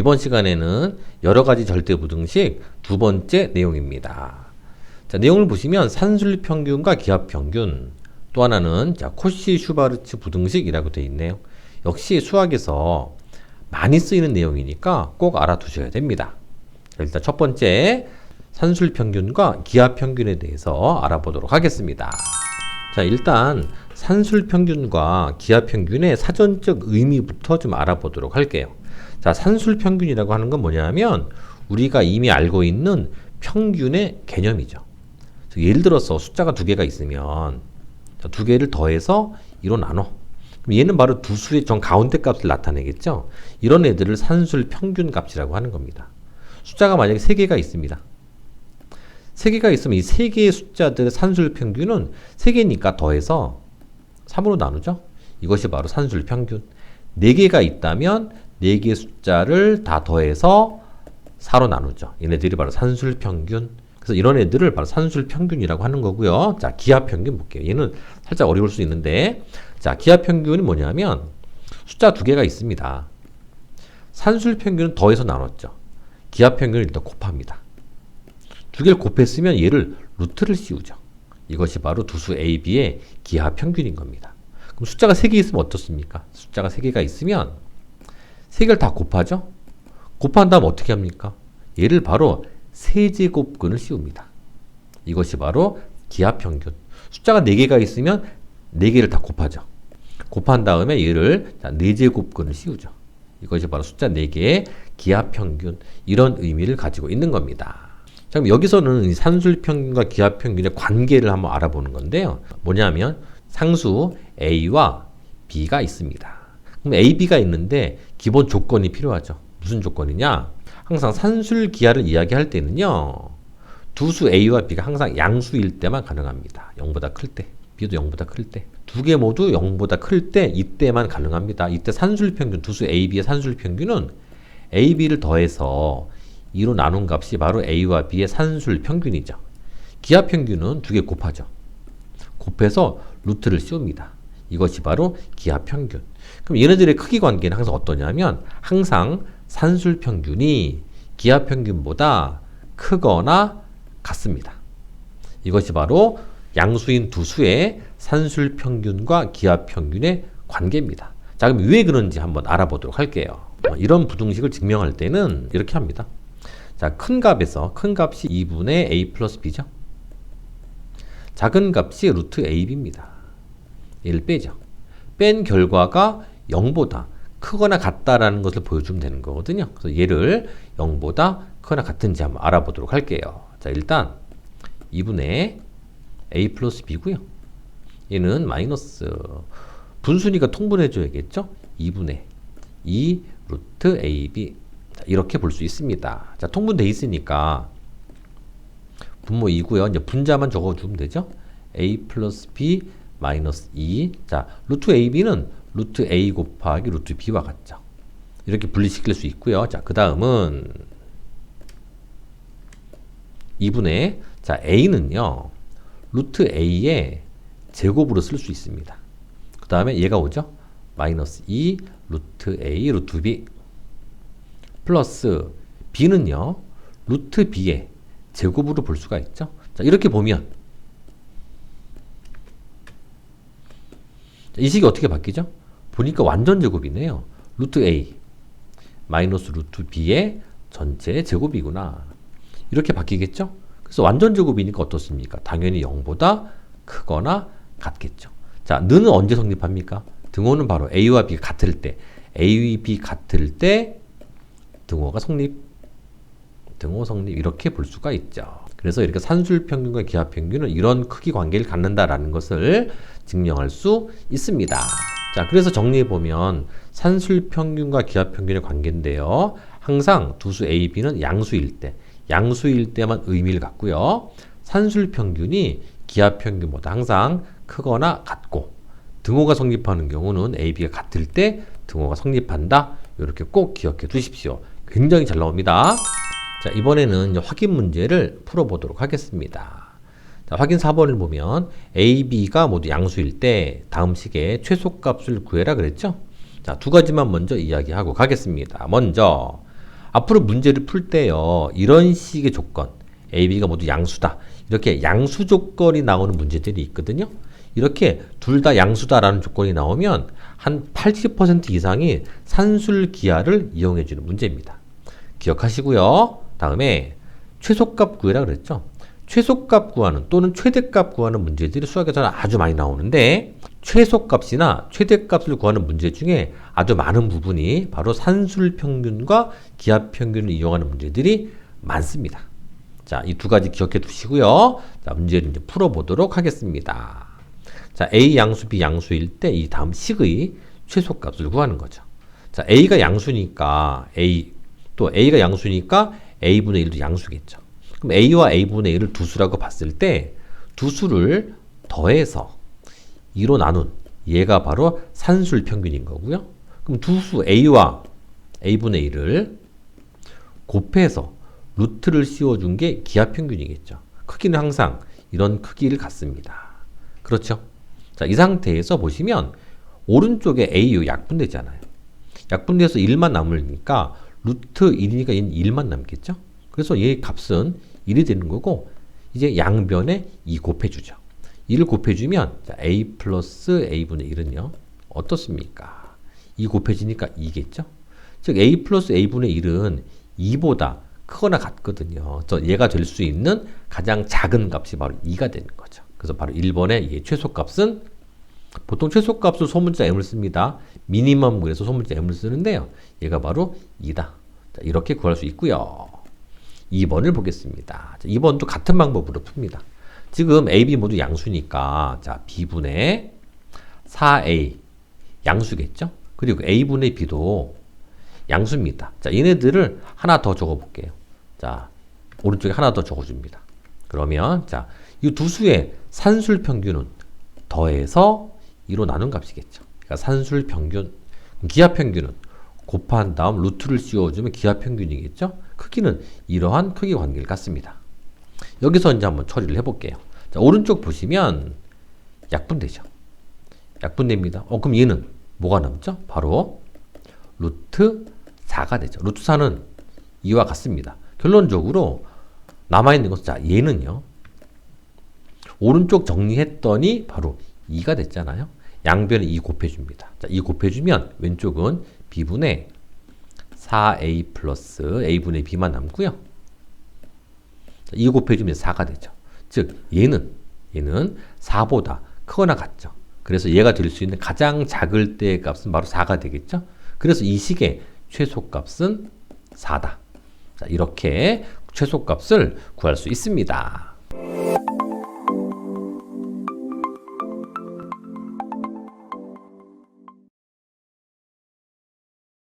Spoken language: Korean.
이번 시간에는 여러 가지 절대 부등식 두 번째 내용입니다. 자, 내용을 보시면 산술 평균과 기압 평균 또 하나는 자, 코시 슈바르츠 부등식이라고 되어 있네요. 역시 수학에서 많이 쓰이는 내용이니까 꼭 알아두셔야 됩니다. 자, 일단 첫 번째 산술 평균과 기압 평균에 대해서 알아보도록 하겠습니다. 자, 일단 산술 평균과 기압 평균의 사전적 의미부터 좀 알아보도록 할게요. 자, 산술 평균이라고 하는 건 뭐냐면 우리가 이미 알고 있는 평균의 개념이죠. 예를 들어서 숫자가 두 개가 있으면 두 개를 더해서 2로 나눠. 그럼 얘는 바로 두 수의 정 가운데 값을 나타내겠죠. 이런 애들을 산술 평균 값이라고 하는 겁니다. 숫자가 만약에 세 개가 있습니다. 세 개가 있으면 이 세 개의 숫자들의 산술 평균은 세 개니까 더해서 3으로 나누죠. 이것이 바로 산술 평균. 네 개가 있다면 네 개의 숫자를 다 더해서 4로 나누죠. 얘네들이 바로 산술 평균. 그래서 이런 애들을 바로 산술 평균이라고 하는 거고요. 자, 기하 평균 볼게요. 얘는 살짝 어려울 수 있는데 자, 기하 평균이 뭐냐면 숫자 두 개가 있습니다. 산술 평균은 더해서 나눴죠. 기하 평균을 일단 곱합니다. 두 개를 곱했으면 얘를 루트를 씌우죠. 이것이 바로 두수 A, B의 기하 평균인 겁니다. 그럼 숫자가 세 개 있으면 어떻습니까? 숫자가 세 개가 있으면 세 개를 다 곱하죠? 곱한 다음 어떻게 합니까? 얘를 바로 세제곱근을 씌웁니다. 이것이 바로 기하 평균. 숫자가 4개가 있으면 4개를 다 곱하죠. 곱한 다음에 얘를 4제곱근을 씌우죠. 이것이 바로 숫자 4개의 기하 평균. 이런 의미를 가지고 있는 겁니다. 자, 그럼 여기서는 산술 평균과 기하 평균의 관계를 한번 알아보는 건데요. 뭐냐면 상수 A와 B가 있습니다. 그럼 A, B가 있는데 기본 조건이 필요하죠. 무슨 조건이냐? 항상 산술 기하를 이야기할 때는요. 두수 A와 B가 항상 양수일 때만 가능합니다. 0보다 클 때. B도 0보다 클 때. 두 개 모두 0보다 클 때 이때만 가능합니다. 이때 산술 평균 두수 A, B의 산술 평균은 A, B를 더해서 2로 나눈 값이 바로 A와 B의 산술 평균이죠. 기하 평균은 두 개 곱하죠. 곱해서 루트를 씌웁니다. 이것이 바로 기하 평균. 그럼 얘네들의 크기 관계는 항상 어떠냐면 항상 산술 평균이 기하 평균보다 크거나 같습니다. 이것이 바로 양수인 두 수의 산술 평균과 기하 평균의 관계입니다. 자, 그럼 왜 그런지 한번 알아보도록 할게요. 어, 이런 부등식을 증명할 때는 이렇게 합니다. 자, 큰 값에서 큰 값이 2분의 a 플러스 b죠. 작은 값이 루트 ab입니다. 얘를 빼죠. 뺀 결과가 0보다 크거나 같다라는 것을 보여주면 되는 거거든요. 그래서 얘를 0보다 크거나 같은지 한번 알아보도록 할게요. 자, 일단 2분의 a 플러스 b고요. 얘는 마이너스 분순이가 통분해 줘야겠죠? 2분의 2 루트 ab 자, 이렇게 볼 수 있습니다. 자, 통분돼 있으니까 분모 2고요. 이제 분자만 적어주면 되죠? a 플러스 b 마이너스 2. 자, 루트 ab는 루트 a 곱하기 루트 b와 같죠. 이렇게 분리시킬 수 있고요. 자, 그 다음은 2분의 자 a는요. 루트 a의 제곱으로 쓸 수 있습니다. 그 다음에 얘가 오죠. 마이너스 2 루트 a 루트 b 플러스 b는요. 루트 b의 제곱으로 볼 수가 있죠. 자, 이렇게 보면 이 식이 어떻게 바뀌죠? 보니까 완전 제곱이네요. 루트 a 마이너스 루트 b의 전체 제곱이구나. 이렇게 바뀌겠죠? 그래서 완전 제곱이니까 어떻습니까? 당연히 0보다 크거나 같겠죠. 자, 는은 언제 성립합니까? 등호는 바로 a와 b가 같을 때, a, b 같을 때 등호가 성립, 등호 성립 이렇게 볼 수가 있죠. 그래서 이렇게 산술 평균과 기하 평균은 이런 크기 관계를 갖는다라는 것을 증명할 수 있습니다. 자, 그래서 정리해 보면 산술 평균과 기하 평균의 관계인데요. 항상 두수 A, B는 양수일 때, 양수일 때만 의미를 갖고요. 산술 평균이 기하 평균보다 항상 크거나 같고 등호가 성립하는 경우는 A, B가 같을 때 등호가 성립한다. 이렇게 꼭 기억해 두십시오. 굉장히 잘 나옵니다. 자, 이번에는 확인 문제를 풀어보도록 하겠습니다. 자, 확인 4번을 보면 A, B가 모두 양수일 때 다음 식의 최소값을 구해라 그랬죠? 자, 두 가지만 먼저 이야기하고 가겠습니다. 먼저 앞으로 문제를 풀 때요. 이런 식의 조건, A, B가 모두 양수다. 이렇게 양수 조건이 나오는 문제들이 있거든요. 이렇게 둘 다 양수다라는 조건이 나오면 한 80% 이상이 산술 기하를 이용해 주는 문제입니다. 기억하시고요. 다음에 최소값 구해라 그랬죠. 최소값 구하는 또는 최대값 구하는 문제들이 수학에서는 아주 많이 나오는데 최소값이나 최대값을 구하는 문제 중에 아주 많은 부분이 바로 산술 평균과 기하 평균을 이용하는 문제들이 많습니다. 자, 이 두 가지 기억해 두시고요. 자, 문제를 이제 풀어보도록 하겠습니다. 자, A 양수, B 양수일 때 이 다음 식의 최소값을 구하는 거죠. 자, A가 양수니까 A 또 A가 양수니까 A분의 1도 양수겠죠. 그럼 A와 A분의 1을 두 수라고 봤을 때 두 수를 더해서 2로 나눈 얘가 바로 산술 평균인 거고요. 그럼 두수 A와 A분의 1을 곱해서 루트를 씌워준 게 기하 평균이겠죠. 크기는 항상 이런 크기를 갖습니다. 그렇죠? 자, 이 상태에서 보시면 오른쪽에 AU 약분되잖아요. 약분돼서 1만 남으니까 루트 1이니까 얘는 1만 남겠죠? 그래서 얘 값은 1이 되는 거고 이제 양변에 2 곱해주죠. 1을 곱해주면 자, A 플러스 A분의 1은요. 어떻습니까? 2 곱해지니까 2겠죠? 즉 A 플러스 A분의 1은 2보다 크거나 같거든요. 저 얘가 될 수 있는 가장 작은 값이 바로 2가 되는 거죠. 그래서 바로 1번의 이 최소값은 보통 최소값을 소문자 m을 씁니다. 미니멈 그래서 소문자 m을 쓰는데요. 얘가 바로 2다. 자, 이렇게 구할 수 있고요. 2번을 보겠습니다. 자, 2번도 같은 방법으로 풉니다. 지금 A, B 모두 양수니까 자 B분의 4A 양수겠죠? 그리고 A분의 B도 양수입니다. 자 얘네들을 하나 더 적어볼게요. 자 오른쪽에 하나 더 적어줍니다. 그러면 자이 두 수의 산술 평균은 더해서 2로 나눈 값이겠죠. 그러니까 산술 평균, 기하 평균은 곱한 다음 루트를 씌워주면 기하 평균이겠죠. 크기는 이러한 크기 관계를 갖습니다. 여기서 이제 한번 처리를 해볼게요. 자, 오른쪽 보시면 약분되죠. 약분됩니다. 어, 그럼 얘는 뭐가 남죠? 바로 루트 4가 되죠. 루트 4는 2와 같습니다. 결론적으로 남아있는 것은 자, 얘는요. 오른쪽 정리했더니 바로 2가 됐잖아요. 양변에 2 곱해줍니다. 자, 2 곱해주면 왼쪽은 b분의 4a 플러스 a분의 b만 남고요. 자, 2 곱해주면 4가 되죠. 즉 얘는 얘는 4보다 크거나 같죠. 그래서 얘가 될 수 있는 가장 작을 때의 값은 바로 4가 되겠죠. 그래서 이 식의 최소값은 4다. 자, 이렇게 최소값을 구할 수 있습니다.